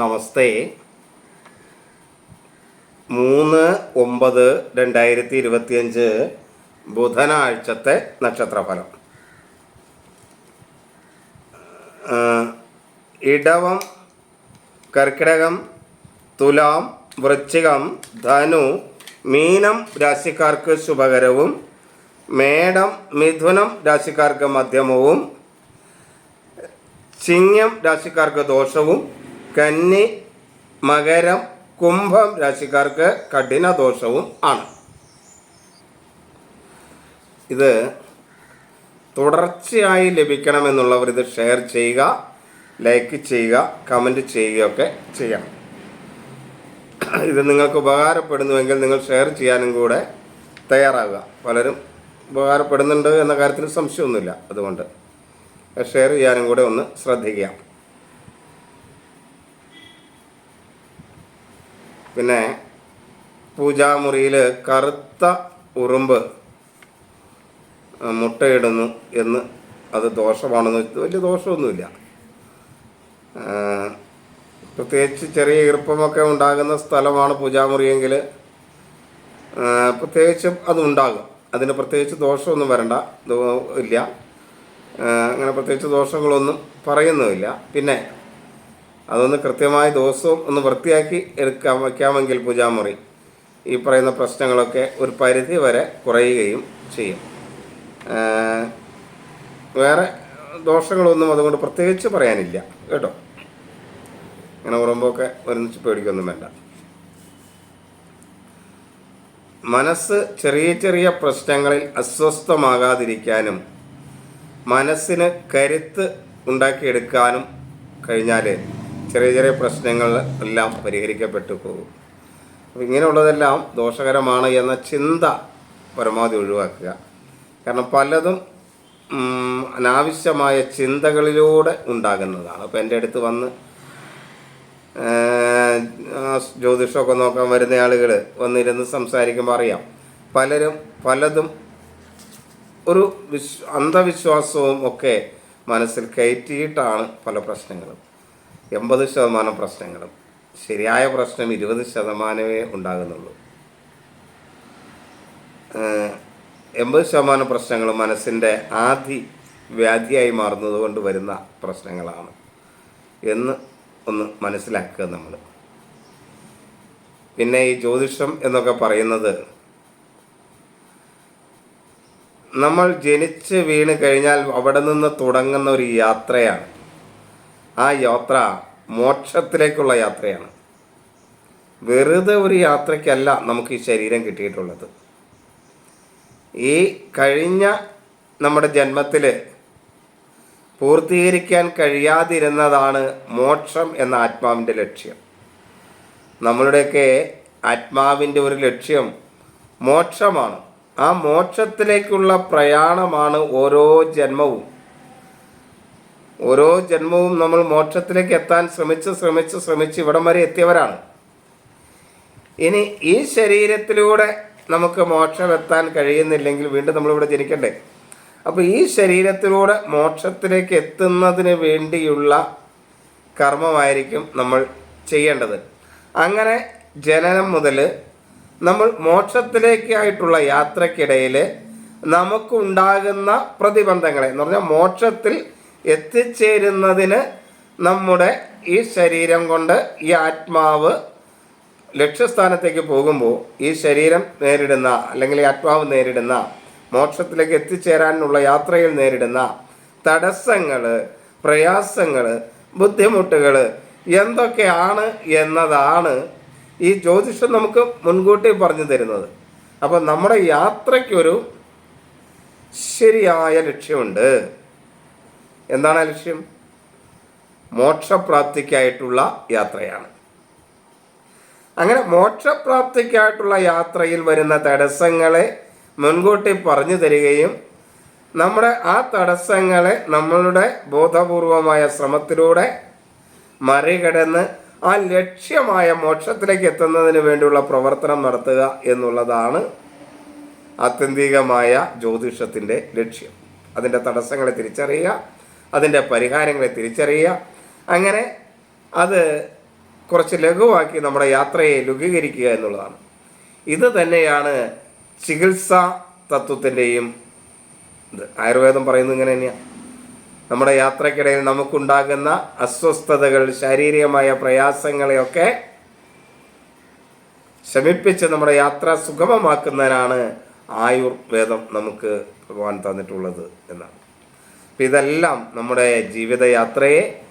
നമസ്തേ. മൂന്ന് ഒമ്പത് രണ്ടായിരത്തി ഇരുപത്തിയഞ്ച് ബുധനാഴ്ചത്തെ നക്ഷത്രഫലം. ഇടവം കർക്കിടകം തുലാം വൃശ്ചികം ധനു മീനം രാശിക്കാർക്ക് ശുഭകരവും മേടം മിഥുനം രാശിക്കാർക്ക് മധ്യമവും ചിങ്ങം രാശിക്കാർക്ക് ദോഷവും കന്നി മകരം കുംഭം രാശിക്കാർക്ക് കഠിന ദോഷവും ആണ്. ഇത് തുടർച്ചയായി ലഭിക്കണമെന്നുള്ളവർ ഇത് ഷെയർ ചെയ്യുക ലൈക്ക് ചെയ്യുക കമന്റ് ചെയ്യുകയൊക്കെ ചെയ്യണം. ഇത് നിങ്ങൾക്ക് ഉപകാരപ്പെടുന്നുവെങ്കിൽ നിങ്ങൾ ഷെയർ ചെയ്യാനും കൂടെ തയ്യാറാകുക പലരും ഉപകാരപ്പെടുന്നുണ്ട് എന്ന കാര്യത്തിൽ സംശയമൊന്നുമില്ല. അതുകൊണ്ട് ഷെയർ ചെയ്യാനും കൂടെ ഒന്ന് ശ്രദ്ധിക്കുക. പിന്നെ പൂജാമുറിയിൽ കറുത്ത ഉറുമ്പ് മുട്ടയിടുന്നു എന്ന് അത് ദോഷമാണെന്ന് വെച്ചാൽ വലിയ ദോഷമൊന്നുമില്ല. പ്രത്യേകിച്ച് ചെറിയ ഈർപ്പമൊക്കെ ഉണ്ടാകുന്ന സ്ഥലമാണ് പൂജാമുറിയെങ്കിൽ പ്രത്യേകിച്ചും അത് ഉണ്ടാകും. അതിന് പ്രത്യേകിച്ച് ദോഷമൊന്നും വരണ്ട. ഇല്ല. അങ്ങനെ പ്രത്യേകിച്ച് ദോഷങ്ങളൊന്നും പറയുന്നുമില്ല. പിന്നെ അതൊന്ന് കൃത്യമായ ദിവസവും ഒന്ന് വൃത്തിയാക്കി എടുക്കാൻ വയ്ക്കാമെങ്കിൽ പൂജാമുറി. ഈ പറയുന്ന പ്രശ്നങ്ങളൊക്കെ ഒരു പരിധി വരെ കുറയുകയും ചെയ്യും. വേറെ ദോഷങ്ങളൊന്നും അതുകൊണ്ട് പ്രത്യേകിച്ച് പറയാനില്ല. കേട്ടോ? ഇങ്ങനെ ഉറുമ്പൊക്കെ ഒരുമിച്ച് പേടിക്കൊന്നും വേണ്ട. മനസ്സ് ചെറിയ ചെറിയ പ്രശ്നങ്ങളിൽ അസ്വസ്ഥമാകാതിരിക്കാനും മനസ്സിന് കരുത്ത് ഉണ്ടാക്കിയെടുക്കാനും കഴിഞ്ഞാൽ ചെറിയ ചെറിയ പ്രശ്നങ്ങൾ എല്ലാം പരിഹരിക്കപ്പെട്ടു പോകും. അപ്പോൾ ഇങ്ങനെയുള്ളതെല്ലാം ദോഷകരമാണ് എന്ന ചിന്ത പരമാവധി ഒഴിവാക്കുക. കാരണം പലതും അനാവശ്യമായ ചിന്തകളിലൂടെ ഉണ്ടാകുന്നതാണ്. അപ്പോൾ എന്റെ അടുത്ത് വന്ന് ജ്യോതിഷമൊക്കെ നോക്കാൻ വരുന്ന ആളുകൾ വന്നിരുന്ന് സംസാരിക്കുമ്പോൾ അറിയാം. പലരും പലതും ഒരു വിശ്വ അന്ധവിശ്വാസവും ഒക്കെ മനസ്സിൽ കയറ്റിയിട്ടാണ് പല പ്രശ്നങ്ങളും. എൺപത് ശതമാനം പ്രശ്നങ്ങളും ശരിയായ പ്രശ്നം ഇരുപത് ശതമാനമേ ഉണ്ടാകുന്നുള്ളൂ. എൺപത് ശതമാനം പ്രശ്നങ്ങളും മനസ്സിന്റെ ആദി വ്യാധിയായി മാറുന്നത് കൊണ്ട് വരുന്ന പ്രശ്നങ്ങളാണ്. എന്ന് ഒന്ന് മനസ്സിലാക്കുക നമ്മൾ പിന്നെ ഈ ജ്യോതിഷം എന്നൊക്കെ പറയുന്നത് നമ്മൾ ജനിച്ച് വീണ് കഴിഞ്ഞാൽ അവിടെ നിന്ന് തുടങ്ങുന്ന ഒരു യാത്രയാണ്. ആ യാത്ര മോക്ഷത്തിലേക്കുള്ള യാത്രയാണ്. വെറുതെ ഒരു യാത്രയ്ക്കല്ല നമുക്ക് ഈ ശരീരം കിട്ടിയിട്ടുള്ളത്. ഈ കഴിഞ്ഞ നമ്മുടെ ജന്മത്തിൽ പൂർത്തീകരിക്കാൻ കഴിയാതിരുന്നതാണ് മോക്ഷം എന്ന ആത്മാവിന്റെ ലക്ഷ്യം. നമ്മളുടെയൊക്കെ ആത്മാവിന്റെ ഒരു ലക്ഷ്യം മോക്ഷമാണ്. ആ മോക്ഷത്തിലേക്കുള്ള പ്രയാണമാണ് ഓരോ ജന്മവും. ഓരോ ജന്മവും നമ്മൾ മോക്ഷത്തിലേക്ക് എത്താൻ ശ്രമിച്ച് ശ്രമിച്ച് ശ്രമിച്ച് ഇവിടം വരെ എത്തിയവരാണ്. ഇനി ഈ ശരീരത്തിലൂടെ നമുക്ക് മോക്ഷം എത്താൻ കഴിയുന്നില്ലെങ്കിൽ വീണ്ടും നമ്മളിവിടെ ജനിക്കണ്ടേ. അപ്പോൾ ഈ ശരീരത്തിലൂടെ മോക്ഷത്തിലേക്ക് എത്തുന്നതിന് വേണ്ടിയുള്ള കർമ്മമായിരിക്കും നമ്മൾ ചെയ്യേണ്ടത്. അങ്ങനെ ജനനം മുതൽ നമ്മൾ മോക്ഷത്തിലേക്കായിട്ടുള്ള യാത്രക്കിടയിൽ നമുക്കുണ്ടാകുന്ന പ്രതിബന്ധങ്ങളെ എന്ന് പറഞ്ഞാൽ മോക്ഷത്തിൽ എത്തിച്ചേരുന്നതിന് നമ്മുടെ ഈ ശരീരം കൊണ്ട് ഈ ആത്മാവ് ലക്ഷ്യസ്ഥാനത്തേക്ക് പോകുമ്പോൾ ഈ ശരീരം നേരിടുന്ന അല്ലെങ്കിൽ ഈ ആത്മാവ് നേരിടുന്ന മോക്ഷത്തിലേക്ക് എത്തിച്ചേരാനുള്ള യാത്രയിൽ നേരിടുന്ന തടസ്സങ്ങൾ പ്രയാസങ്ങൾ ബുദ്ധിമുട്ടുകൾ എന്തൊക്കെയാണ് എന്നതാണ് ഈ ജ്യോതിഷം നമുക്ക് മുൻകൂട്ടി പറഞ്ഞു തരുന്നത്. അപ്പോൾ നമ്മുടെ യാത്രയ്ക്കൊരു ശരിയായ ലക്ഷ്യമുണ്ട്. എന്താണ് ലക്ഷ്യം? മോക്ഷപ്രാപ്തിക്കായിട്ടുള്ള യാത്രയാണ്. അങ്ങനെ മോക്ഷപ്രാപ്തിക്കായിട്ടുള്ള യാത്രയിൽ വരുന്ന തടസ്സങ്ങളെ മുൻകൂട്ടി പറഞ്ഞു തരികയും നമ്മുടെ ആ തടസ്സങ്ങളെ നമ്മളുടെ ബോധപൂർവമായ ശ്രമത്തിലൂടെ മറികടന്ന് ആ ലക്ഷ്യമായ മോക്ഷത്തിലേക്ക് എത്തുന്നതിന് വേണ്ടിയുള്ള പ്രവർത്തനം നടത്തുക എന്നുള്ളതാണ് ആത്യന്തികമായ ജ്യോതിഷത്തിന്റെ ലക്ഷ്യം. അതിന്റെ തടസ്സങ്ങളെ തിരിച്ചറിയുക അതിന്റെ പരിഹാരങ്ങളെ തിരിച്ചറിയുക. അങ്ങനെ അത് കുറച്ച് ലഘുവാക്കി നമ്മുടെ യാത്രയെ ലഘൂകരിക്കുക എന്നുള്ളതാണ്. ഇത് തന്നെയാണ് ചികിത്സാ തത്വത്തിന്റെയും ഇത്. ആയുർവേദം പറയുന്നത് ഇങ്ങനെ തന്നെയാണ് നമ്മുടെ യാത്രക്കിടയിൽ നമുക്കുണ്ടാകുന്ന അസ്വസ്ഥതകൾ ശാരീരികമായ പ്രയാസങ്ങളെയൊക്കെ ശമിപ്പിച്ച് നമ്മുടെ യാത്ര സുഗമമാക്കുന്നതിനാണ് ആയുർവേദം നമുക്ക് ഭഗവാൻ തന്നിട്ടുള്ളത് എന്നാണ്. അപ്പം ഇതെല്ലാം നമ്മുടെ ജീവിതയാത്രയെ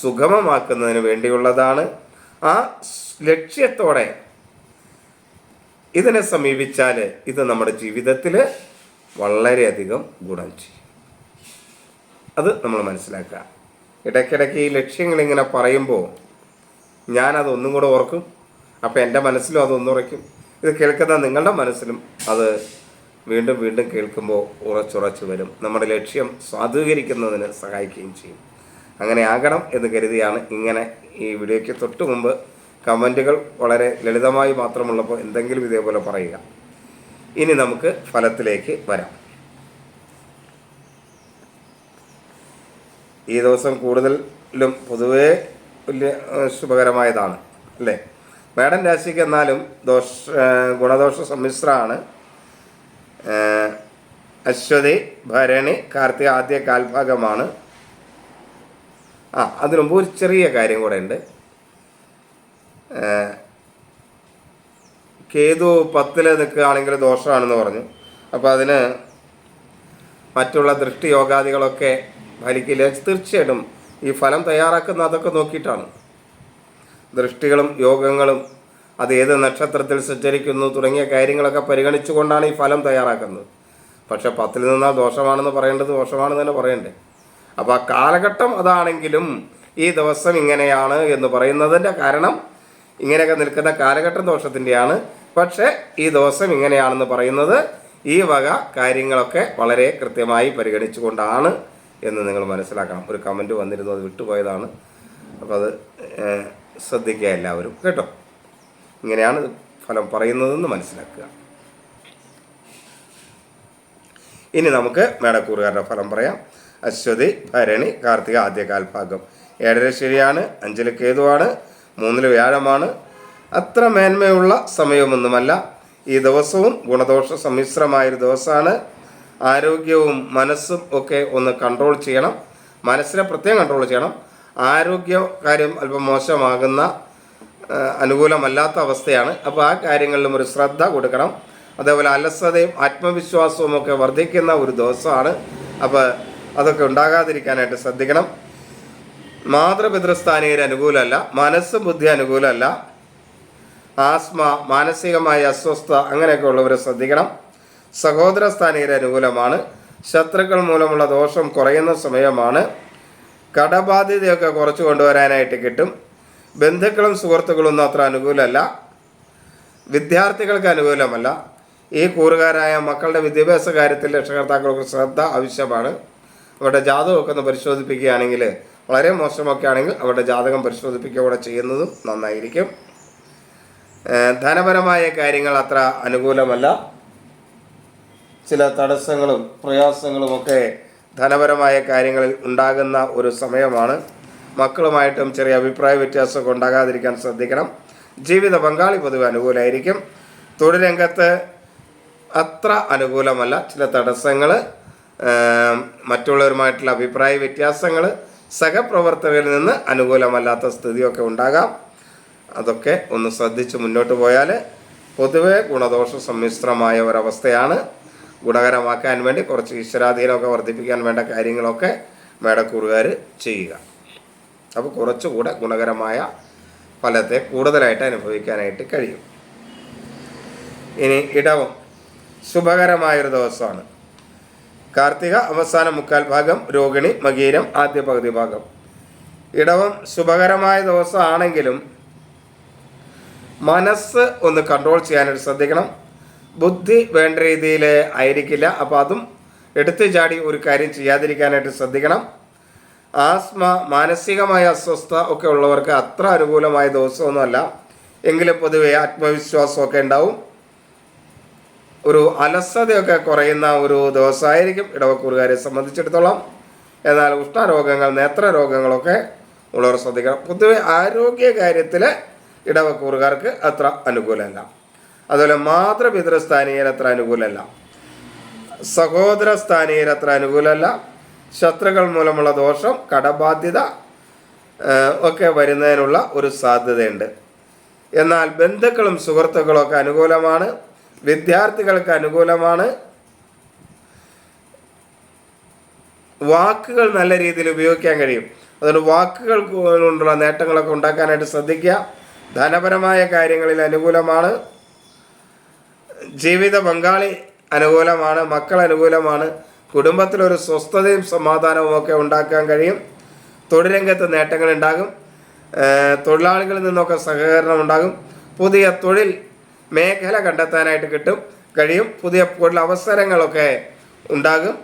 സുഗമമാക്കുന്നതിന് വേണ്ടിയുള്ളതാണ്. ആ ലക്ഷ്യത്തോടെ ഇതിനെ സമീപിച്ചാൽ ഇത് നമ്മുടെ ജീവിതത്തിൽ വളരെയധികം ഗുണം ചെയ്യും. അത് നമ്മൾ മനസ്സിലാക്കുക. ഇടയ്ക്കിടയ്ക്ക് ഈ ലക്ഷ്യങ്ങൾ ഇങ്ങനെ പറയുമ്പോൾ ഞാനത് ഒന്നും കൂടെ ഓർക്കും. അപ്പോൾ എന്റെ മനസ്സിലും അതൊന്നുറയ്ക്കും ഇത് കേൾക്കുന്ന നിങ്ങളുടെ മനസ്സിലും അത് വീണ്ടും വീണ്ടും കേൾക്കുമ്പോൾ ഉറച്ചുറച്ച് വരും. നമ്മുടെ ലക്ഷ്യം സ്വാധീകരിക്കുന്നതിന് സഹായിക്കുകയും ചെയ്യും. അങ്ങനെ ആകണം എന്ന് കരുതിയാണ് ഇങ്ങനെ ഈ വീഡിയോയ്ക്ക് തൊട്ട് മുമ്പ് കമന്റുകൾ വളരെ ലളിതമായി മാത്രമുള്ളപ്പോൾ എന്തെങ്കിലും ഇതേപോലെ പറയുക. ഇനി നമുക്ക് ഫലത്തിലേക്ക് വരാം. ഈ ദിവസം കൂടുതലും പൊതുവേ വലിയ ശുഭകരമായതാണ് അല്ലേ? മേഡം രാശിക്ക് എന്നാലും ദോഷ ഗുണദോഷ സമ്മിശ്രമാണ്. അശ്വതി ഭരണി കാർത്തിക ആദ്യ കാൽഭാഗമാണ്. ആ അതിനു മുമ്പ് ഒരു ചെറിയ കാര്യം കൂടെ ഉണ്ട്. കേതു പത്തിൽ നിൽക്കുകയാണെങ്കിൽ ദോഷമാണെന്ന് പറഞ്ഞു. അപ്പോൾ അതിന് മറ്റുള്ള ദൃഷ്ടി യോഗാദികളൊക്കെ ഫലിക്കില്ല. തീർച്ചയായിട്ടും ഈ ഫലം തയ്യാറാക്കുന്ന അതൊക്കെ നോക്കിയിട്ടാണ്. ദൃഷ്ടികളും യോഗങ്ങളും അത് ഏത് നക്ഷത്രത്തിൽ സഞ്ചരിക്കുന്നു തുടങ്ങിയ കാര്യങ്ങളൊക്കെ പരിഗണിച്ചുകൊണ്ടാണ് ഈ ഫലം തയ്യാറാക്കുന്നത്. പക്ഷെ പത്തിൽ നിന്നാൽ ദോഷമാണെന്ന് പറയേണ്ടത് ദോഷമാണെന്ന് തന്നെ പറയണ്ടേ. അപ്പോൾ ആ കാലഘട്ടം അതാണെങ്കിലും ഈ ദിവസം ഇങ്ങനെയാണ് എന്ന് പറയുന്നതിന്റെ കാരണം ഇങ്ങനെയൊക്കെ നിൽക്കുന്ന കാലഘട്ടം ദോഷത്തിന്റെയാണ് പക്ഷേ ഈ ദിവസം ഇങ്ങനെയാണെന്ന് പറയുന്നത് ഈ വക കാര്യങ്ങളൊക്കെ വളരെ കൃത്യമായി പരിഗണിച്ചുകൊണ്ടാണ് എന്ന് നിങ്ങൾ മനസ്സിലാക്കണം. ഒരു കമന്റ് വന്നിരുന്നു അത് വിട്ടുപോയതാണ്. അപ്പോൾ അത് ശ്രദ്ധിക്കുക എല്ലാവരും. കേട്ടോ? ഇങ്ങനെയാണ് ഫലം പറയുന്നതെന്ന് മനസ്സിലാക്കുക. ഇനി നമുക്ക് മേടക്കൂറുകാരുടെ ഫലം പറയാം. അശ്വതി ഭരണി കാർത്തിക ആദ്യ കാൽഭാഗം ഏഴര ശരിയാണ് അഞ്ചിൽ കേതുവാണ് മൂന്നിൽ വ്യാഴമാണ്. അത്ര മേന്മയുള്ള സമയമൊന്നുമല്ല. ഈ ദിവസവും ഗുണദോഷ സമ്മിശ്രമായൊരു ദിവസമാണ്. ആരോഗ്യവും മനസ്സും ഒക്കെ ഒന്ന് കൺട്രോൾ ചെയ്യണം. മനസ്സിനെ പ്രത്യേകം കൺട്രോൾ ചെയ്യണം. ആരോഗ്യ കാര്യം അല്പം മോശമാകുന്ന അനുകൂലമല്ലാത്ത അവസ്ഥയാണ്. അപ്പോൾ ആ കാര്യങ്ങളിലും ഒരു ശ്രദ്ധ കൊടുക്കണം. അതേപോലെ അലസതയും ആത്മവിശ്വാസവും ഒക്കെ വർദ്ധിക്കുന്ന ഒരു ദിവസമാണ്. അപ്പോൾ അതൊക്കെ ഉണ്ടാകാതിരിക്കാനായിട്ട് ശ്രദ്ധിക്കണം. മാതൃപിതൃസ്ഥാനീയർ അനുകൂലമല്ല മനസ്സ് ബുദ്ധി അനുകൂലമല്ല ആസ്മ മാനസികമായ അസ്വസ്ഥ അങ്ങനെയൊക്കെ ഉള്ളവരെ ശ്രദ്ധിക്കണം. സഹോദര സ്ഥാനീയർ അനുകൂലമാണ് ശത്രുക്കൾ മൂലമുള്ള ദോഷം കുറയുന്ന സമയമാണ്. കടബാധ്യതയൊക്കെ കുറച്ച് കൊണ്ടുവരാനായിട്ട് കിട്ടും. ബന്ധുക്കളും സുഹൃത്തുക്കളും ഒന്നും അത്ര അനുകൂലമല്ല. വിദ്യാർത്ഥികൾക്ക് അനുകൂലമല്ല. ഈ കൂറുകാരായ മക്കളുടെ വിദ്യാഭ്യാസ കാര്യത്തിൽ രക്ഷകർത്താക്കൾക്ക് ശ്രദ്ധ ആവശ്യമാണ്. അവരുടെ ജാതകമൊക്കെ ഒന്ന് പരിശോധിപ്പിക്കുകയാണെങ്കിൽ വളരെ മോശമൊക്കെ ആണെങ്കിൽ അവരുടെ ജാതകം പരിശോധിപ്പിക്കുക കൂടെ ചെയ്യുന്നതും നന്നായിരിക്കും. ധനപരമായ കാര്യങ്ങൾ അത്ര അനുകൂലമല്ല. ചില തടസ്സങ്ങളും പ്രയാസങ്ങളുമൊക്കെ ധനപരമായ കാര്യങ്ങളിൽ ഉണ്ടാകുന്ന ഒരു സമയമാണ്. മക്കളുമായിട്ടും ചെറിയ അഭിപ്രായ വ്യത്യാസമൊക്കെ ഉണ്ടാകാതിരിക്കാൻ ശ്രദ്ധിക്കണം. ജീവിത പങ്കാളി പൊതുവെ അനുകൂലമായിരിക്കും തൊഴിൽ രംഗത്ത് അത്ര അനുകൂലമല്ല. ചില തടസ്സങ്ങൾ മറ്റുള്ളവരുമായിട്ടുള്ള അഭിപ്രായ വ്യത്യാസങ്ങൾ സഹപ്രവർത്തകരിൽ നിന്ന് അനുകൂലമല്ലാത്ത സ്ഥിതിയൊക്കെ ഉണ്ടാകാം. അതൊക്കെ ഒന്ന് ശ്രദ്ധിച്ച് മുന്നോട്ട് പോയാൽ പൊതുവെ ഗുണദോഷ സമ്മിശ്രമായ ഒരവസ്ഥയാണ്. ഗുണകരമാക്കാൻ വേണ്ടി കുറച്ച് ഈശ്വരാധീനമൊക്കെ വർദ്ധിപ്പിക്കാൻ വേണ്ട കാര്യങ്ങളൊക്കെ മേടക്കൂറുകാർ ചെയ്യുക. അപ്പോൾ കുറച്ചുകൂടെ ഗുണകരമായ ഫലത്തെ കൂടുതലായിട്ട് അനുഭവിക്കാനായിട്ട് കഴിയും. ഇനി ഇടവം. ശുഭകരമായൊരു ദിവസമാണ്. കാർത്തിക അവസാന മുക്കാൽ ഭാഗം രോഹിണി മകീരം ആദ്യ പകുതി ഭാഗം. ഇടവം ശുഭകരമായ ദിവസമാണെങ്കിലും മനസ്സ് ഒന്ന് കൺട്രോൾ ചെയ്യാനായിട്ട് ശ്രദ്ധിക്കണം. ബുദ്ധി വേണ്ട രീതിയിൽ ആയിരിക്കില്ല. അപ്പോൾ അതും എടുത്തു ചാടി ഒരു കാര്യം ചെയ്യാതിരിക്കാനായിട്ട് ശ്രദ്ധിക്കണം. ആസ്മ മാനസികമായ അസ്വസ്ഥ ഒക്കെ ഉള്ളവർക്ക് അത്ര അനുകൂലമായ ദിവസമൊന്നുമല്ല. എങ്കിലും പൊതുവെ ആത്മവിശ്വാസമൊക്കെ ഉണ്ടാവും. ഒരു അലസതയൊക്കെ കുറയുന്ന ഒരു ദിവസമായിരിക്കും ഇടവക്കൂറുകാരെ സംബന്ധിച്ചിടത്തോളം. എന്നാൽ ഉഷ്ണരോഗങ്ങൾ നേത്രരോഗങ്ങളൊക്കെ ഉള്ളവർ ശ്രദ്ധിക്കണം. പൊതുവെ ആരോഗ്യ കാര്യത്തിൽ ഇടവക്കൂറുകാർക്ക് അത്ര അനുകൂലമല്ല. അതുപോലെ മാതൃപിതൃസ്ഥാനീയർ അത്ര അനുകൂലമല്ല. സഹോദര സ്ഥാനീയർ അത്ര അനുകൂലമല്ല. ശത്രുക്കൾ മൂലമുള്ള ദോഷം കടബാധ്യത ഒക്കെ വരുന്നതിനുള്ള ഒരു സാധ്യതയുണ്ട്. എന്നാൽ ബന്ധുക്കളും സുഹൃത്തുക്കളൊക്കെ അനുകൂലമാണ് വിദ്യാർത്ഥികൾക്ക് അനുകൂലമാണ്. വാക്കുകൾ നല്ല രീതിയിൽ ഉപയോഗിക്കാൻ കഴിയും. അതുകൊണ്ട് വാക്കുകൾ കൊണ്ടുള്ള നേട്ടങ്ങളൊക്കെ ഉണ്ടാക്കാനായിട്ട് ശ്രദ്ധിക്കുക. ധനപരമായ കാര്യങ്ങളിൽ അനുകൂലമാണ്. ജീവിത പങ്കാളി അനുകൂലമാണ് മക്കൾ അനുകൂലമാണ്. കുടുംബത്തിലൊരു സ്വസ്ഥതയും സമാധാനവും ഒക്കെ ഉണ്ടാക്കാൻ കഴിയും. തൊഴിൽ രംഗത്ത് നേട്ടങ്ങൾ ഉണ്ടാകും. തൊഴിലാളികളിൽ നിന്നൊക്കെ സഹകരണം ഉണ്ടാകും. പുതിയ തൊഴിൽ മേഖല കണ്ടെത്താനായിട്ട് കിട്ടും കഴിയും. പുതിയ തൊഴിൽ അവസരങ്ങളൊക്കെ ഉണ്ടാകും.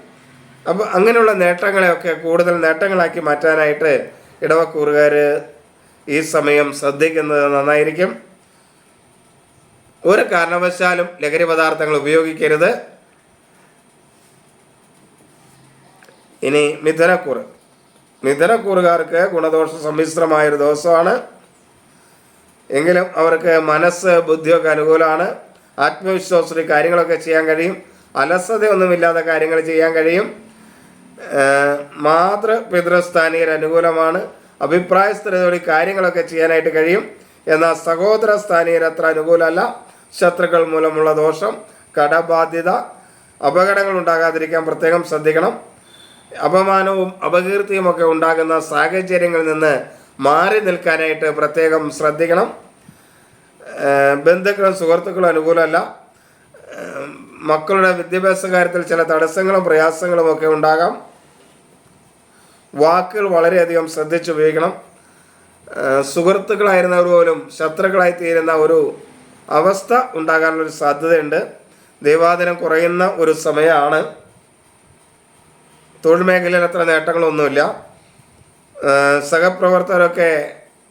അപ്പോൾ അങ്ങനെയുള്ള നേട്ടങ്ങളെയൊക്കെ കൂടുതൽ നേട്ടങ്ങളാക്കി മാറ്റാനായിട്ട് ഇടവക്കൂറുകാർ ഈ സമയം ശ്രദ്ധിക്കുന്നത് നന്നായിരിക്കും. ഒരു കാരണവശാലും ലഹരി പദാർത്ഥങ്ങൾ ഉപയോഗിക്കരുത്. ഇനി മിഥുനക്കൂറ് മിഥുനക്കൂറുകാർക്ക് ഗുണദോഷ സമ്മിശ്രമായൊരു ദിവസമാണ്. എങ്കിലും അവർക്ക് മനസ്സ് ബുദ്ധിയൊക്കെ അനുകൂലമാണ്. ആത്മവിശ്വാസത്തിൽ കാര്യങ്ങളൊക്കെ ചെയ്യാൻ കഴിയും. അലസതയൊന്നുമില്ലാതെ കാര്യങ്ങൾ ചെയ്യാൻ കഴിയും. മാതൃ പിതൃസ്ഥാനീയർ അനുകൂലമാണ്. അഭിപ്രായ സ്ഥിരതയോടെ കാര്യങ്ങളൊക്കെ ചെയ്യാനായിട്ട് കഴിയും. എന്നാൽ സഹോദര സ്ഥാനീയർ അത്ര അനുകൂലമല്ല. ശത്രുക്കൾ മൂലമുള്ള ദോഷം കടബാധ്യത അപകടങ്ങൾ ഉണ്ടാകാതിരിക്കാൻ പ്രത്യേകം ശ്രദ്ധിക്കണം. അപമാനവും അപകീർത്തിയും ഒക്കെ ഉണ്ടാകുന്ന സാഹചര്യങ്ങളിൽ നിന്ന് മാറി നിൽക്കാനായിട്ട് പ്രത്യേകം ശ്രദ്ധിക്കണം. ബന്ധുക്കളും സുഹൃത്തുക്കളും അനുകൂലമല്ല. മക്കളുടെ വിദ്യാഭ്യാസ കാര്യത്തിൽ ചില തടസ്സങ്ങളും പ്രയാസങ്ങളും ഒക്കെ ഉണ്ടാകാം. വാക്കുകൾ വളരെയധികം ശ്രദ്ധിച്ചുപയോഗിക്കണം സുഹൃത്തുക്കളായിരുന്നവർ പോലും ശത്രുക്കളായി തീരുന്ന ഒരു അവസ്ഥ ഉണ്ടാകാനുള്ളൊരു സാധ്യതയുണ്ട്. ദൈവാദിനം കുറയുന്ന ഒരു സമയമാണ്. തൊഴിൽ മേഖലയിൽ അത്ര നേട്ടങ്ങളൊന്നുമില്ല. സഹപ്രവർത്തകരൊക്കെ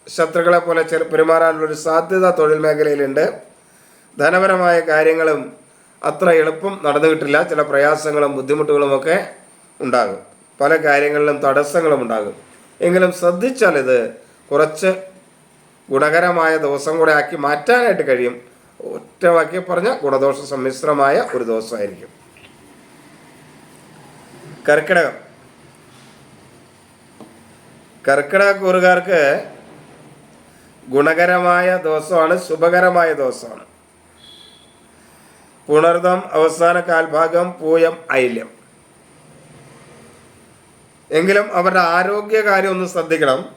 ശത്രുക്കളെ പോലെ ചെ പെരുമാറാനുള്ളൊരു സാധ്യത തൊഴിൽ മേഖലയിലുണ്ട്. ധനപരമായ കാര്യങ്ങളും അത്ര എളുപ്പം നടന്നു കിട്ടില്ല ചില പ്രയാസങ്ങളും ബുദ്ധിമുട്ടുകളും ഒക്കെ ഉണ്ടാകും. പല കാര്യങ്ങളിലും തടസ്സങ്ങളും ഉണ്ടാകും. എങ്കിലും ശ്രദ്ധിച്ചാൽ ഇത് കുറച്ച് ഗുണകരമായ ദിവസം കൂടെ ആക്കി മാറ്റാനായിട്ട് കഴിയും. ഒറ്റ വാക്കി പറഞ്ഞ ഗുണദോഷ സമ്മിശ്രമായ ഒരു ദിവസമായിരിക്കും. കർക്കിടകം. കർക്കിടക കൂറുകാർക്ക് ഗുണകരമായ ദോഷമാണ് ശുഭകരമായ ദിവസമാണ്. പുണർദം അവസാന കാൽഭാഗം പൂയം ഐല്യം എങ്കിലും അവരുടെ ആരോഗ്യകാര്യം ഒന്ന് ശ്രദ്ധിക്കണം.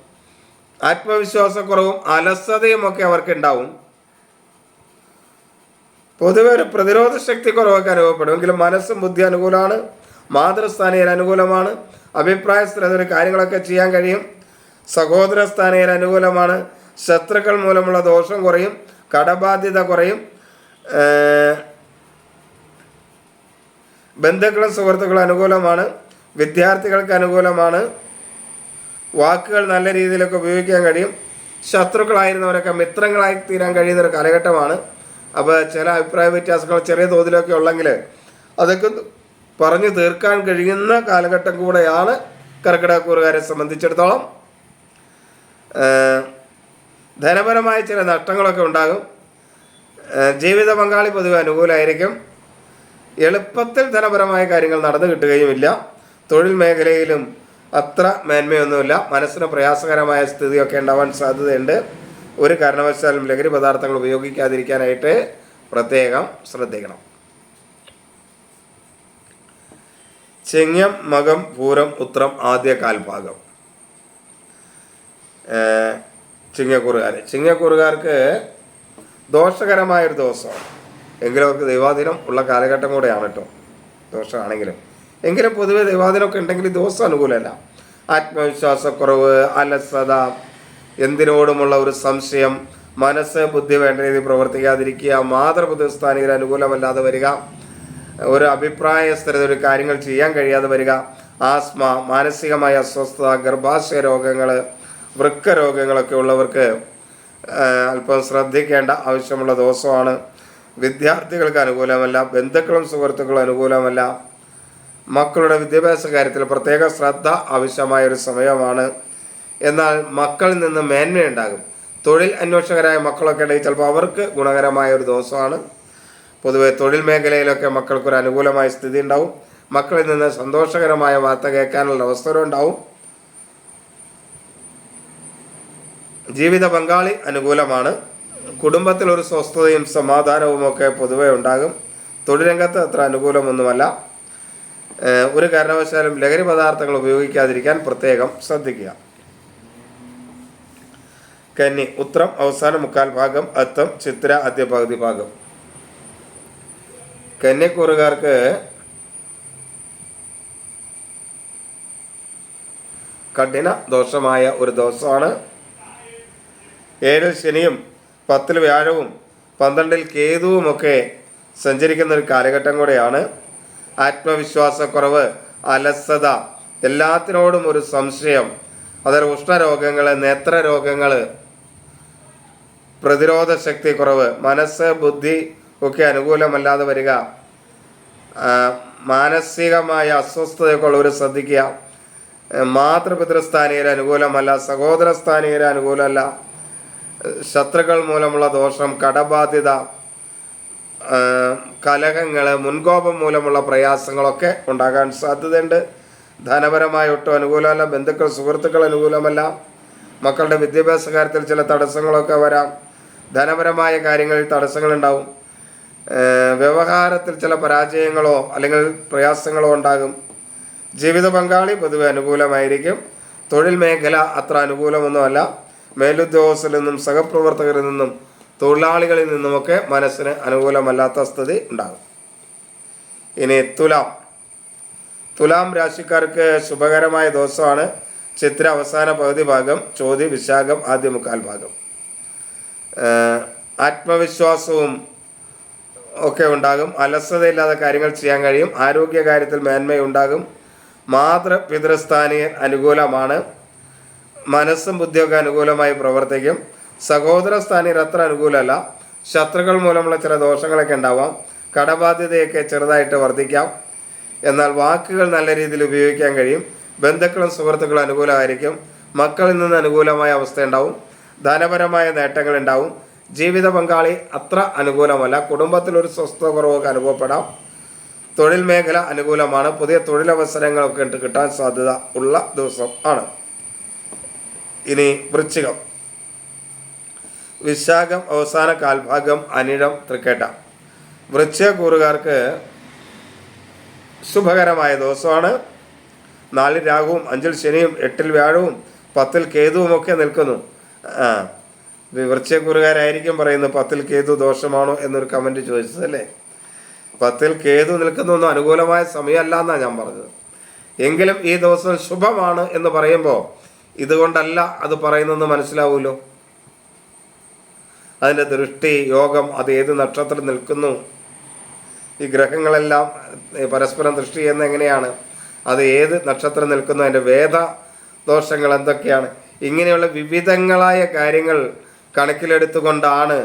ആത്മവിശ്വാസക്കുറവും അലസതയും ഒക്കെ അവർക്ക് ഉണ്ടാവും പൊതുവെ ഒരു പ്രതിരോധ ശക്തി കുറവൊക്കെ അനുഭവപ്പെടും. എങ്കിലും മനസ്സും ബുദ്ധി അനുകൂലമാണ്. മാതൃസ്ഥാനീയർ അനുകൂലമാണ്. അഭിപ്രായ സ്ഥലത്തിന് കാര്യങ്ങളൊക്കെ ചെയ്യാൻ കഴിയും. സഹോദര സ്ഥാനയിൽ അനുകൂലമാണ്. ശത്രുക്കൾ മൂലമുള്ള ദോഷം കുറയും. കടബാധ്യത കുറയും. ബന്ധുക്കളും സുഹൃത്തുക്കളും അനുകൂലമാണ്. വിദ്യാർത്ഥികൾക്ക് അനുകൂലമാണ്. വാക്കുകൾ നല്ല രീതിയിലൊക്കെ ഉപയോഗിക്കാൻ കഴിയും. ശത്രുക്കളായിരുന്നവരൊക്കെ മിത്രങ്ങളായി തീരാൻ കഴിയുന്ന ഒരു കാലഘട്ടമാണ്. അപ്പോൾ ചില അഭിപ്രായ വ്യത്യാസങ്ങൾ ചെറിയ തോതിലൊക്കെ ഉള്ളെങ്കിൽ അതൊക്കെ പറഞ്ഞു തീർക്കാൻ കഴിയുന്ന കാലഘട്ടം കൂടെയാണ് കർക്കിടകക്കൂറുകാരെ സംബന്ധിച്ചിടത്തോളം. ധനപരമായ ചില നഷ്ടങ്ങളൊക്കെ ഉണ്ടാകും. ജീവിത പങ്കാളി പൊതുവെ അനുകൂലമായിരിക്കും എളുപ്പത്തിൽ ധനപരമായ കാര്യങ്ങൾ നടന്നു കിട്ടുകയുമില്ല. തൊഴിൽ മേഖലയിലും അത്ര മേന്മയൊന്നുമില്ല. മനസ്സിന് പ്രയാസകരമായ സ്ഥിതിയൊക്കെ ഉണ്ടാവാൻ സാധ്യതയുണ്ട്. ഒരു കാരണവശാലും ലഹരി പദാർത്ഥങ്ങൾ ഉപയോഗിക്കാതിരിക്കാനായിട്ട് പ്രത്യേകം ശ്രദ്ധിക്കണം. ചിങ്ങം മകം പൂരം ഉത്രം ആദ്യ കാൽഭാഗം. ചിങ്ങക്കൂറുകാർ ചിങ്ങക്കൂറുകാർക്ക് ദോഷകരമായൊരു ദിവസമാണ് എങ്കിലും അവർക്ക് ദൈവാധീനം ഉള്ള കാലഘട്ടം കൂടെയാണ് കേട്ടോ ദോഷമാണെങ്കിലും. എങ്കിലും പൊതുവെ ദൈവാധീനമൊക്കെ ഉണ്ടെങ്കിൽ ദിവസം അനുകൂലമല്ല. ആത്മവിശ്വാസക്കുറവ് അലസത എന്തിനോടുമുള്ള ഒരു സംശയം മനസ്സ് ബുദ്ധി വേണ്ട രീതിയിൽ പ്രവർത്തിക്കാതിരിക്കുക മാതൃബുദ്ധിസ്ഥാനികൾ അനുകൂലമല്ലാതെ വരിക ഒരു അഭിപ്രായ സ്ഥിരത ഒരു കാര്യങ്ങൾ ചെയ്യാൻ കഴിയാതെ വരിക. ആസ്മ മാനസികമായ അസ്വസ്ഥത ഗർഭാശയ രോഗങ്ങൾ വൃക്ക രോഗങ്ങളൊക്കെ ഉള്ളവർക്ക് അല്പം ശ്രദ്ധിക്കേണ്ട ആവശ്യമുള്ള ദിവസമാണ്. വിദ്യാർത്ഥികൾക്ക് അനുകൂലമല്ല ബന്ധുക്കളും സുഹൃത്തുക്കളും അനുകൂലമല്ല. മക്കളുടെ വിദ്യാഭ്യാസ കാര്യത്തിൽ പ്രത്യേക ശ്രദ്ധ ആവശ്യമായ ഒരു സമയമാണ്. എന്നാൽ മക്കളിൽ നിന്ന് മേന്മയുണ്ടാകും. തൊഴിൽ അന്വേഷകരായ മക്കളൊക്കെ ഉണ്ടെങ്കിൽ ചിലപ്പോൾ അവർക്ക് ഗുണകരമായ ഒരു ദിവസമാണ്. പൊതുവെ തൊഴിൽ മേഖലയിലൊക്കെ മക്കൾക്കൊരു അനുകൂലമായ സ്ഥിതി ഉണ്ടാവും. മക്കളിൽ നിന്ന് സന്തോഷകരമായ വാർത്ത കേൾക്കാനുള്ള അവസരം ഉണ്ടാവും. ജീവിത പങ്കാളി അനുകൂലമാണ്. കുടുംബത്തിൽ ഒരു സ്വസ്ഥതയും സമാധാനവും ഒക്കെ പൊതുവെ ഉണ്ടാകും. തൊഴിൽ രംഗത്ത് അത്ര അനുകൂലമൊന്നുമല്ല. ഒരു കാരണവശാലും ലഹരി പദാർത്ഥങ്ങൾ ഉപയോഗിക്കാതിരിക്കാൻ പ്രത്യേകം ശ്രദ്ധിക്കുക. കന്നി ഉത്രം അവസാന മുക്കാൽ ഭാഗം അത്തം ചിത്ര ആദ്യ പകുതി ഭാഗം. കന്യക്കൂറുകാർക്ക് കഠിന ദോഷമായ ഒരു ദിവസമാണ്. ഏഴിൽ ശനിയും പത്തിൽ വ്യാഴവും പന്ത്രണ്ടിൽ കേതുവുമൊക്കെ സഞ്ചരിക്കുന്ന ഒരു കാലഘട്ടം കൂടെയാണ്. ആത്മവിശ്വാസക്കുറവ് അലസത എല്ലാത്തിനോടും ഒരു സംശയം അതൊരു ഉഷ്ണരോഗങ്ങൾ നേത്രരോഗങ്ങൾ പ്രതിരോധ ശക്തി കുറവ് മനസ്സ് ബുദ്ധി ഒക്കെ അനുകൂലമല്ലാതെ വരിക. മാനസികമായ അസ്വസ്ഥതയൊക്കെ ഉള്ളവർ ശ്രദ്ധിക്കുക. മാതൃപിതൃസ്ഥാനീയർ അനുകൂലമല്ല സഹോദര സ്ഥാനീയർ അനുകൂലമല്ല. ശത്രുക്കൾ മൂലമുള്ള ദോഷം കടബാധ്യത കലഹങ്ങൾ മുൻകോപം മൂലമുള്ള പ്രയാസങ്ങളൊക്കെ ഉണ്ടാകാൻ സാധ്യതയുണ്ട്. ധനപരമായ ഒട്ടും അനുകൂലമല്ല ബന്ധുക്കൾ സുഹൃത്തുക്കൾ അനുകൂലമല്ല. മക്കളുടെ വിദ്യാഭ്യാസ കാര്യത്തിൽ ചില തടസ്സങ്ങളൊക്കെ വരാം. ധനപരമായ കാര്യങ്ങളിൽ തടസ്സങ്ങളുണ്ടാവും. വ്യവഹാരത്തിൽ ചില പരാജയങ്ങളോ അല്ലെങ്കിൽ പ്രയാസങ്ങളോ ഉണ്ടാകും. ജീവിത പങ്കാളി പൊതുവെ അനുകൂലമായിരിക്കും. തൊഴിൽ മേഖല അത്ര അനുകൂലമൊന്നുമല്ല. മേലുദ്യോഗസ്ഥരിൽ നിന്നും സഹപ്രവർത്തകരിൽ നിന്നും തൊഴിലാളികളിൽ നിന്നുമൊക്കെ മനസ്സിന് അനുകൂലമല്ലാത്ത സ്ഥിതി ഉണ്ടാകും. ഇനി തുലാം. തുലാം രാശിക്കാർക്ക് ശുഭകരമായ ദിവസമാണ്. ചിത്ര അവസാന പകുതി ഭാഗം ചോതി വിശാഖം ആദ്യ മുക്കാൽ ഭാഗം. ആത്മവിശ്വാസവും ഒക്കെ ഉണ്ടാകും. അലസതയില്ലാതെ കാര്യങ്ങൾ ചെയ്യാൻ കഴിയും. ആരോഗ്യ കാര്യത്തിൽ മേന്മയുണ്ടാകും. മാതൃ പിതൃസ്ഥാനീയർ അനുകൂലമാണ്. മനസ്സും ബുദ്ധിയൊക്കെ അനുകൂലമായി പ്രവർത്തിക്കും. സഹോദര സ്ഥാനീയർ അത്ര അനുകൂലമല്ല. ശത്രുക്കൾ മൂലമുള്ള ചില ദോഷങ്ങളൊക്കെ ഉണ്ടാവാം. കടബാധ്യതയൊക്കെ ചെറുതായിട്ട് വർദ്ധിക്കാം. എന്നാൽ വാക്കുകൾ നല്ല രീതിയിൽ ഉപയോഗിക്കാൻ കഴിയും. ബന്ധുക്കളും സുഹൃത്തുക്കളും അനുകൂലമായിരിക്കും. മക്കളിൽ നിന്ന് അനുകൂലമായ അവസ്ഥ ഉണ്ടാവും. ധനപരമായ നേട്ടങ്ങൾ ഉണ്ടാവും. ജീവിത പങ്കാളി അത്ര അനുകൂലമല്ല. കുടുംബത്തിൽ ഒരു സ്വസ്ഥ കുറവൊക്കെ അനുഭവപ്പെടാം. തൊഴിൽ മേഖല അനുകൂലമാണ്. പുതിയ തൊഴിലവസരങ്ങളൊക്കെ കിട്ടാൻ സാധ്യത ഉള്ള ദിവസം ആണ്. ഇനി വൃശ്ചികം. വിശാഖം അവസാന കാൽഭാഗം അനിഴം തൃക്കേട്ട. വൃശ്ചിക കൂറുകാർക്ക് ശുഭകരമായ ദിവസമാണ്. നാലിൽ രാഹുവും അഞ്ചിൽ ശനിയും എട്ടിൽ വ്യാഴവും പത്തിൽ കേതുവും ഒക്കെ നിൽക്കുന്നു ആ വൃശ്ചികക്കുറുകാരായിരിക്കും പറയുന്നത് പത്തിൽ കേതു ദോഷമാണോ എന്നൊരു കമന്റ് ചോദിച്ചത് അല്ലേ പത്തിൽ കേതു നിൽക്കുന്നൊന്നും അനുകൂലമായ സമയമല്ല എന്നാണ് ഞാൻ പറഞ്ഞത്. എങ്കിലും ഈ ദിവസം ശുഭമാണ് എന്ന് പറയുമ്പോൾ ഇതുകൊണ്ടല്ല അത് പറയുന്നതെന്ന് മനസ്സിലാവൂലോ? അതിന്റെ ദൃഷ്ടി യോഗം അത് ഏത് നക്ഷത്രം നിൽക്കുന്നു? ഈ ഗ്രഹങ്ങളെല്ലാം പരസ്പരം ദൃഷ്ടി ചെയ്യുന്ന എങ്ങനെയാണ്? അത് ഏത് നക്ഷത്രം നിൽക്കുന്നു? അതിന്റെ വേദ ദോഷങ്ങൾ എന്തൊക്കെയാണ്? ഇങ്ങനെയുള്ള വിവിധങ്ങളായ കാര്യങ്ങൾ കണക്കിലെടുത്തുകൊണ്ടാണ്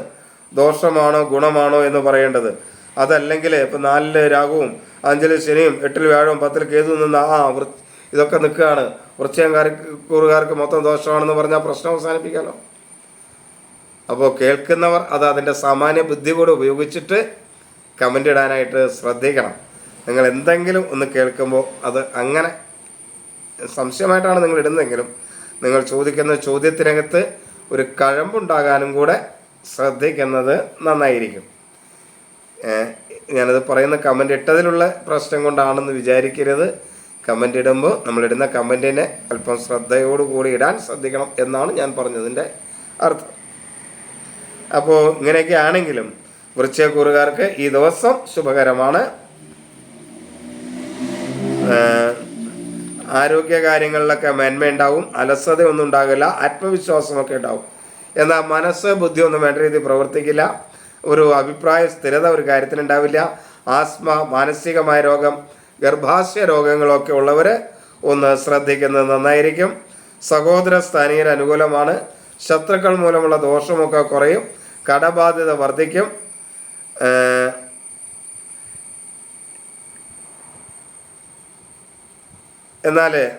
ദോഷമാണോ ഗുണമാണോ എന്ന് പറയേണ്ടത്. അതല്ലെങ്കിൽ ഇപ്പം നാലിൽ രാഗവും അഞ്ചിൽ ശനിയും എട്ടിൽ വ്യാഴവും പത്തിൽ കേതു നിന്ന് ആ ഇതൊക്കെ നിൽക്കുകയാണ്. വൃശ്ചയംകാർക്ക് കൂറുകാർക്ക് മൊത്തം ദോഷമാണെന്ന് പറഞ്ഞാൽ പ്രശ്നം അവസാനിപ്പിക്കാമല്ലോ അപ്പോൾ കേൾക്കുന്നവർ അത് അതിന്റെ സാമാന്യ ബുദ്ധി കൂടെ ഉപയോഗിച്ചിട്ട് കമന്റ് ഇടാനായിട്ട് ശ്രദ്ധിക്കണം. നിങ്ങൾ എന്തെങ്കിലും ഒന്ന് കേൾക്കുമ്പോൾ അത് അങ്ങനെ സംശയമായിട്ടാണ് നിങ്ങൾ ഇടുന്നതെങ്കിലും നിങ്ങൾ ചോദിക്കുന്ന ചോദ്യത്തിനകത്ത് ഒരു കഴമ്പുണ്ടാകാനും കൂടെ ശ്രദ്ധിക്കുന്നത് നന്നായിരിക്കും. ഞാനത് പറയുന്ന കമന്റ് ഇട്ടതിലുള്ള പ്രശ്നം കൊണ്ടാണെന്ന് വിചാരിക്കരുത്. കമന്റ് ഇടുമ്പോൾ നമ്മളിടുന്ന കമന്റിനെ അല്പം ശ്രദ്ധയോടുകൂടി ഇടാൻ ശ്രദ്ധിക്കണം എന്നാണ് ഞാൻ പറഞ്ഞതിന്റെ അർത്ഥം. അപ്പോൾ ഇങ്ങനെയൊക്കെ ആണെങ്കിലും വൃശ്ചയക്കൂറുകാർക്ക് ഈ ദിവസം ശുഭകരമാണ്. ആരോഗ്യ കാര്യങ്ങളിലൊക്കെ അലസത ഒന്നും ഉണ്ടാകില്ല ആത്മവിശ്വാസമൊക്കെ ഉണ്ടാവും. എന്നാൽ മനസ്സ് ബുദ്ധി ഒന്നും വേണ്ട രീതിയിൽ പ്രവർത്തിക്കില്ല. ഒരു അഭിപ്രായ സ്ഥിരത ഒരു കാര്യത്തിനുണ്ടാവില്ല ആസ്മ മാനസികമായ രോഗം ഗർഭാശയ രോഗങ്ങളൊക്കെ ഉള്ളവർ ഒന്ന് ശ്രദ്ധിക്കുന്നത് നന്നായിരിക്കും. സഹോദര സ്ഥാനീയർ അനുകൂലമാണ്. ശത്രുക്കൾ മൂലമുള്ള ദോഷമൊക്കെ കുറയും. കടബാധ്യത വർദ്ധിക്കും. എന്നാൽ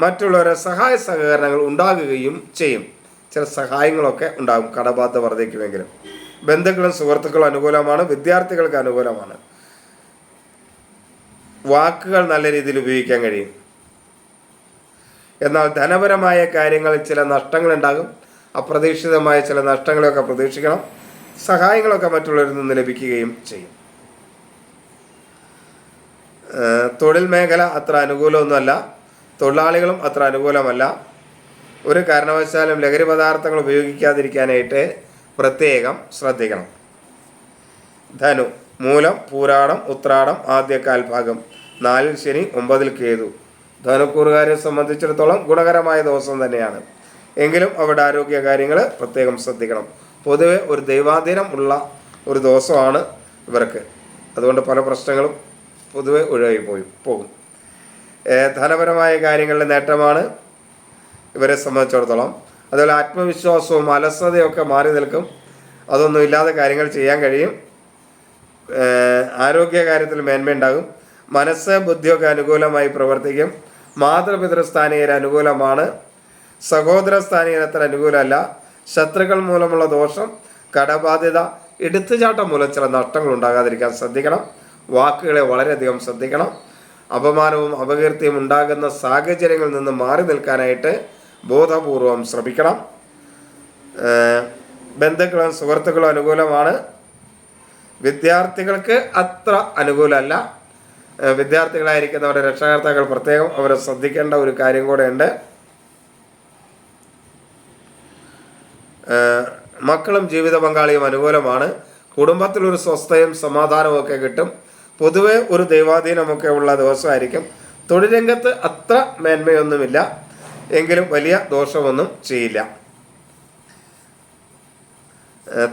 മറ്റുള്ളവരെ സഹായ സഹകരണങ്ങൾ ഉണ്ടാകുകയും ചെയ്യും. ചില സഹായങ്ങളൊക്കെ ഉണ്ടാകും കടബാധ വർദ്ധിക്കുമെങ്കിലും ബന്ധുക്കളും സുഹൃത്തുക്കളും അനുകൂലമാണ് വിദ്യാർത്ഥികൾക്ക് അനുകൂലമാണ്. വാക്കുകൾ നല്ല രീതിയിൽ ഉപയോഗിക്കാൻ കഴിയും. എന്നാൽ ധനപരമായ കാര്യങ്ങളിൽ ചില നഷ്ടങ്ങൾ ഉണ്ടാകും. അപ്രതീക്ഷിതമായ ചില നഷ്ടങ്ങളൊക്കെ പ്രതീക്ഷിക്കണം. സഹായങ്ങളൊക്കെ മറ്റുള്ളവരിൽ നിന്ന് ലഭിക്കുകയും ചെയ്യും. തൊഴിൽ മേഖല അത്ര അനുകൂലമൊന്നുമല്ല. തൊഴിലാളികളും അത്ര അനുകൂലമല്ല. ഒരു കാരണവശാലും ലഹരി പദാർത്ഥങ്ങൾ ഉപയോഗിക്കാതിരിക്കാനായിട്ട് പ്രത്യേകം ശ്രദ്ധിക്കണം. ധനു മൂലം പൂരാടം ഉത്രാടം ആദ്യ കാൽഭാഗം നാലിൽ ശനി ഒമ്പതിൽ കേതു. ധനുക്കൂറുകാരെ സംബന്ധിച്ചിടത്തോളം ഗുണകരമായ ദിവസം തന്നെയാണ്. എങ്കിലും അവരുടെ ആരോഗ്യ കാര്യങ്ങൾ പ്രത്യേകം ശ്രദ്ധിക്കണം. പൊതുവെ ഒരു ദൈവാധീനം ഉള്ള ഒരു ദിവസമാണ് ഇവർക്ക്. അതുകൊണ്ട് പല പ്രശ്നങ്ങളും പൊതുവെ ഒഴിവായി പോയി പോകും. ധനപരമായ കാര്യങ്ങളിലെ നേട്ടമാണ് ഇവരെ സംബന്ധിച്ചിടത്തോളം. അതുപോലെ ആത്മവിശ്വാസവും അലസതയൊക്കെ മാറി നിൽക്കും. അതൊന്നും ഇല്ലാതെ കാര്യങ്ങൾ ചെയ്യാൻ കഴിയും. ആരോഗ്യ കാര്യത്തിൽ മേന്മയുണ്ടാകും മനസ്സ് ബുദ്ധിയൊക്കെ അനുകൂലമായി പ്രവർത്തിക്കും. മാതൃപിതൃ സ്ഥാനീയർ അനുകൂലമാണ്. സഹോദര സ്ഥാനീയർ അത്ര അനുകൂലമല്ല. ശത്രുക്കൾ മൂലമുള്ള ദോഷം കടബാധ്യത എടുത്തുചാട്ടം മൂലം ചില നഷ്ടങ്ങൾ ഉണ്ടാകാതിരിക്കാൻ ശ്രദ്ധിക്കണം. വാക്കുകളെ വളരെയധികം ശ്രദ്ധിക്കണം. അപമാനവും അപകീർത്തിയും ഉണ്ടാകുന്ന സാഹചര്യങ്ങളിൽ നിന്ന് മാറി നിൽക്കാനായിട്ട് ബോധപൂർവം ശ്രമിക്കണം. ബന്ധുക്കളും സുഹൃത്തുക്കളും അനുകൂലമാണ്. വിദ്യാർത്ഥികൾക്ക് അത്ര അനുകൂലമല്ല. വിദ്യാർത്ഥികളായിരിക്കുന്നവരുടെ രക്ഷകർത്താക്കൾ പ്രത്യേകം അവരെ ശ്രദ്ധിക്കേണ്ട ഒരു കാര്യം കൂടെയുണ്ട്. മക്കളും ജീവിത പങ്കാളിയും അനുകൂലമാണ്. കുടുംബത്തിലൊരു സ്വസ്ഥയും സമാധാനവും ഒക്കെ കിട്ടും. പൊതുവെ ഒരു ദൈവാധീനമൊക്കെ ഉള്ള ദിവസമായിരിക്കും. തൊഴിൽ രംഗത്ത് അത്ര മേന്മയൊന്നുമില്ല. എങ്കിലും വലിയ ദോഷമൊന്നും ചെയ്യില്ല.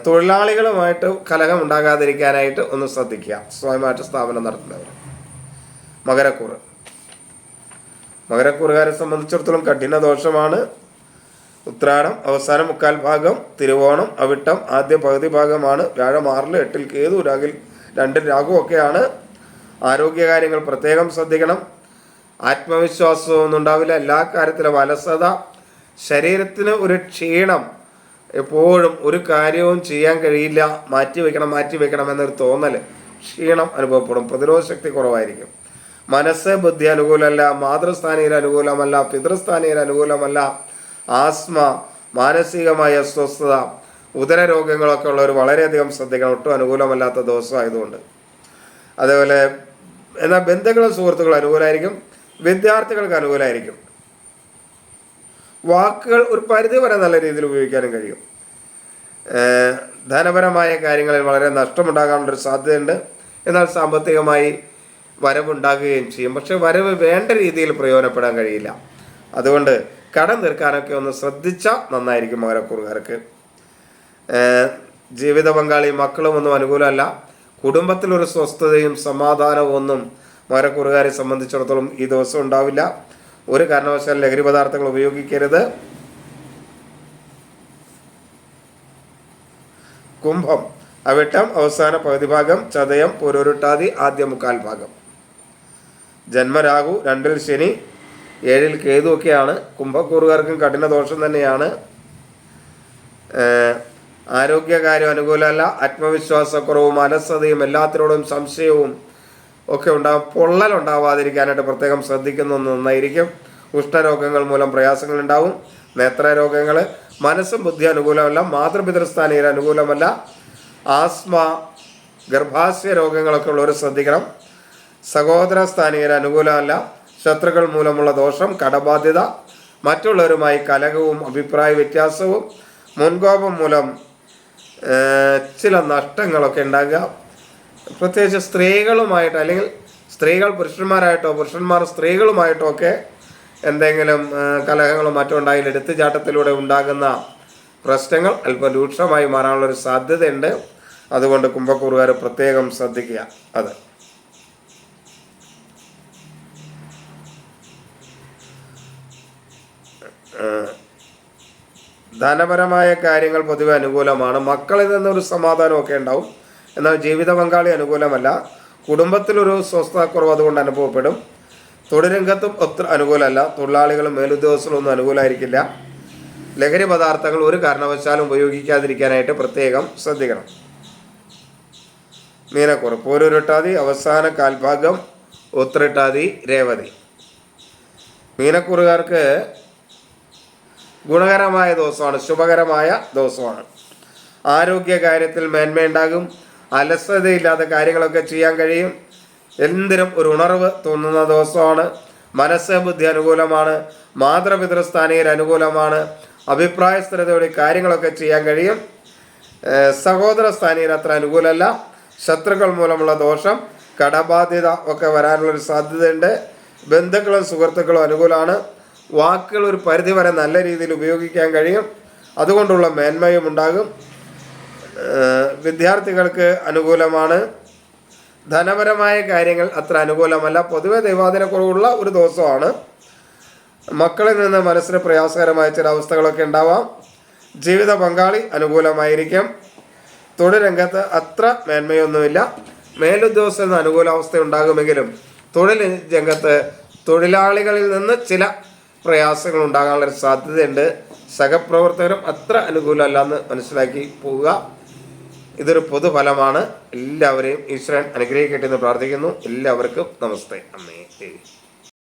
തൊഴിലാളികളുമായിട്ട് കലഹം ഉണ്ടാകാതിരിക്കാനായിട്ട് ഒന്ന് ശ്രദ്ധിക്കുക. സ്വയമായിട്ട് സ്ഥാപനം നടത്തുന്നവർ. മകരക്കൂറ്. മകരക്കൂറുകാരെ സംബന്ധിച്ചിടത്തോളം കഠിന ദോഷമാണ്. ഉത്രാടം അവസാന മുക്കാൽ ഭാഗം തിരുവോണം അവിട്ടം ആദ്യ പകുതി ഭാഗമാണ്. വ്യാഴം ആറിൽ എട്ടിൽ കേതു രാഗിൽ രണ്ടിൽ രാഘുവൊക്കെയാണ് ആരോഗ്യകാര്യങ്ങൾ പ്രത്യേകം ശ്രദ്ധിക്കണം. ആത്മവിശ്വാസമൊന്നും ഉണ്ടാവില്ല. എല്ലാ കാര്യത്തിലും അലസത. ശരീരത്തിന് ഒരു ക്ഷീണം എപ്പോഴും ഒരു കാര്യവും ചെയ്യാൻ കഴിയില്ല. മാറ്റി വെക്കണം മാറ്റി വെക്കണം എന്നൊരു തോന്നൽ ക്ഷീണം അനുഭവപ്പെടും. പ്രതിരോധ ശക്തി കുറവായിരിക്കും. മനസ്സ് ബുദ്ധി അനുകൂലമല്ല. മാതൃസ്ഥാനീയർ അനുകൂലമല്ല. പിതൃസ്ഥാനീയർ അനുകൂലമല്ല. ആസ്മ മാനസികമായ അസ്വസ്ഥത. ഉദര രോഗങ്ങളൊക്കെ ഉള്ളവർ വളരെയധികം ശ്രദ്ധിക്കണം. ഒട്ടും അനുകൂലമല്ലാത്ത ദിവസമായതുകൊണ്ട്. അതേപോലെ എന്നാൽ ബന്ധുക്കളും സുഹൃത്തുക്കളും അനുകൂലമായിരിക്കും വിദ്യാർത്ഥികൾക്ക് അനുകൂലമായിരിക്കും വാക്കുകൾ ഒരു പരിധി വരെ നല്ല രീതിയിൽ ഉപയോഗിക്കാനും കഴിയും. ധനപരമായ കാര്യങ്ങളിൽ വളരെ നഷ്ടമുണ്ടാകാനുള്ളൊരു സാധ്യതയുണ്ട്. എന്നാൽ സാമ്പത്തികമായി വരവുണ്ടാകുകയും ചെയ്യും. പക്ഷെ വരവ് വേണ്ട രീതിയിൽ പ്രയോജനപ്പെടാൻ കഴിയില്ല. അതുകൊണ്ട് കടം തീർക്കാനൊക്കെ ഒന്ന് ശ്രദ്ധിച്ചാൽ നന്നായിരിക്കും മകരക്കൂറുകാർക്ക്. ജീവിത പങ്കാളി മക്കളും ഒന്നും അനുകൂലമല്ല. കുടുംബത്തിലൊരു സ്വസ്ഥതയും സമാധാനവും ഒന്നും മരക്കുറുകാരെ സംബന്ധിച്ചിടത്തോളം ഈ ദിവസം ഉണ്ടാവില്ല. ഒരു കാരണവശാലും ലഹരി പദാർത്ഥങ്ങൾ ഉപയോഗിക്കരുത്. കുംഭം അവിട്ടം അവസാന പകുതി ഭാഗം ചതയം പൊരുരുട്ടാതി ആദ്യ മുക്കാൽ ഭാഗം. ജന്മരാഹു രണ്ടിൽ ശനി ഏഴിൽ കേതു ഒക്കെയാണ്. കുംഭക്കൂറുകാർക്കും കഠിന ദോഷം തന്നെയാണ് ആരോഗ്യകാര്യം അനുകൂലമല്ല ആത്മവിശ്വാസക്കുറവും അലസതയും എല്ലാത്തിനോടും സംശയവും ഒക്കെ ഉണ്ടാകും പൊള്ളൽ ഉണ്ടാവാതിരിക്കാനായിട്ട് പ്രത്യേകം ശ്രദ്ധിക്കുന്നത് നന്നായിരിക്കും. ഉഷ്ണരോഗങ്ങൾ മൂലം പ്രയാസങ്ങൾ ഉണ്ടാവും നേത്രരോഗങ്ങൾ മനസ്സും ബുദ്ധി അനുകൂലമല്ല മാതൃപിതൃസ്ഥാനീയർ അനുകൂലമല്ല. ആസ്മ ഗർഭാശയ രോഗങ്ങളൊക്കെ ഉള്ളവർ ശ്രദ്ധിക്കണം. സഹോദര സ്ഥാനീയർ അനുകൂലമല്ല. ശത്രുക്കൾ മൂലമുള്ള ദോഷം കടബാധ്യത. മറ്റുള്ളവരുമായി കലകവും അഭിപ്രായ വ്യത്യാസവും മുൻകോപം മൂലം ചില നഷ്ടങ്ങളൊക്കെ ഉണ്ടാകുക. പ്രത്യേകിച്ച് സ്ത്രീകളുമായിട്ട് അല്ലെങ്കിൽ സ്ത്രീകൾ പുരുഷന്മാരായിട്ടോ പുരുഷന്മാർ സ്ത്രീകളുമായിട്ടോ ഒക്കെ എന്തെങ്കിലും കലഹങ്ങളും മറ്റും ഉണ്ടായാൽ എടുത്തുചാട്ടത്തിലൂടെ ഉണ്ടാകുന്ന പ്രശ്നങ്ങൾ അല്പം രൂക്ഷമായി മാറാനുള്ളൊരു സാധ്യതയുണ്ട്. അതുകൊണ്ട് കുംഭക്കൂറുകാർ പ്രത്യേകം ശ്രദ്ധിക്കുക. അത്. ധനപരമായ കാര്യങ്ങൾ പൊതുവെ അനുകൂലമാണ്. മക്കളിൽ നിന്നൊരു സമാധാനമൊക്കെ ഉണ്ടാവും. എന്നാൽ ജീവിത പങ്കാളി അനുകൂലമല്ല. കുടുംബത്തിലൊരു സ്വസ്ഥതക്കുറവ് അതുകൊണ്ട് അനുഭവപ്പെടും. തൊഴിലംഗത്തും ഒത്തിരി അനുകൂലമല്ല. തൊഴിലാളികളും മേലുദ്യോഗസ്ഥരും അനുകൂലമായിരിക്കില്ല. ലഹരി പദാർത്ഥങ്ങൾ ഒരു കാരണവശാലും ഉപയോഗിക്കാതിരിക്കാനായിട്ട് പ്രത്യേകം ശ്രദ്ധിക്കണം. മീനക്കുറ പോരൂരിട്ടാതി അവസാന കാൽഭാഗം ഉത്രട്ടാതി രേവതി. മീനക്കുറുകാർക്ക് ഗുണകരമായ ദിവസമാണ് ശുഭകരമായ ദിവസമാണ്. ആരോഗ്യ കാര്യത്തിൽ മേന്മയുണ്ടാകും അലസതയില്ലാത്ത കാര്യങ്ങളൊക്കെ ചെയ്യാൻ കഴിയും. എന്തിനും ഒരു ഉണർവ് തോന്നുന്ന ദിവസമാണ്. മനസ്സ് ബുദ്ധി അനുകൂലമാണ് മാതൃപിതൃസ്ഥാനയിൽ അനുകൂലമാണ് അഭിപ്രായ സ്ഥിരതയോടെ കാര്യങ്ങളൊക്കെ ചെയ്യാൻ കഴിയും. സഹോദര സ്ഥാനീയർ അത്ര അനുകൂലമല്ല. ശത്രുക്കൾ മൂലമുള്ള ദോഷം കടബാധ്യത ഒക്കെ വരാനുള്ളൊരു സാധ്യതയുണ്ട്. ബന്ധുക്കളും സുഹൃത്തുക്കളും അനുകൂലമാണ്. വാക്കുകൾ ഒരു പരിധി വരെ നല്ല രീതിയിൽ ഉപയോഗിക്കാൻ കഴിയും. അതുകൊണ്ടുള്ള മേന്മയും ഉണ്ടാകും. വിദ്യാർത്ഥികൾക്ക് അനുകൂലമാണ്. ധനപരമായ കാര്യങ്ങൾ അത്ര അനുകൂലമല്ല. പൊതുവെ ദൈവാദിനക്കുറവുള്ള ഒരു ദിവസമാണ്. മക്കളിൽ നിന്ന് മനസ്സിന് പ്രയാസകരമായ ചില അവസ്ഥകളൊക്കെ ഉണ്ടാവാം. ജീവിത പങ്കാളി അനുകൂലമായിരിക്കും. തൊഴിൽ രംഗത്ത് അത്ര മേന്മയൊന്നുമില്ല. മേലുദ്യോഗസ്ഥ അനുകൂല അവസ്ഥ ഉണ്ടാകുമെങ്കിലും തൊഴിൽ രംഗത്ത് തൊഴിലാളികളിൽ നിന്ന് ചില പ്രയാസങ്ങൾ ഉണ്ടാകാനുള്ള സാധ്യതയുണ്ട്. സഹപ്രവർത്തകരും അത്ര അനുകൂലമല്ല എന്ന് മനസ്സിലാക്കി പോവുക. ഇതൊരു പൊതുഫലമാണ്. എല്ലാവരെയും ഈശ്വരൻ അനുഗ്രഹിക്കട്ടെ എന്ന് പ്രാർത്ഥിക്കുന്നു. എല്ലാവർക്കും നമസ്തേ. അമ്മേ. ദേവി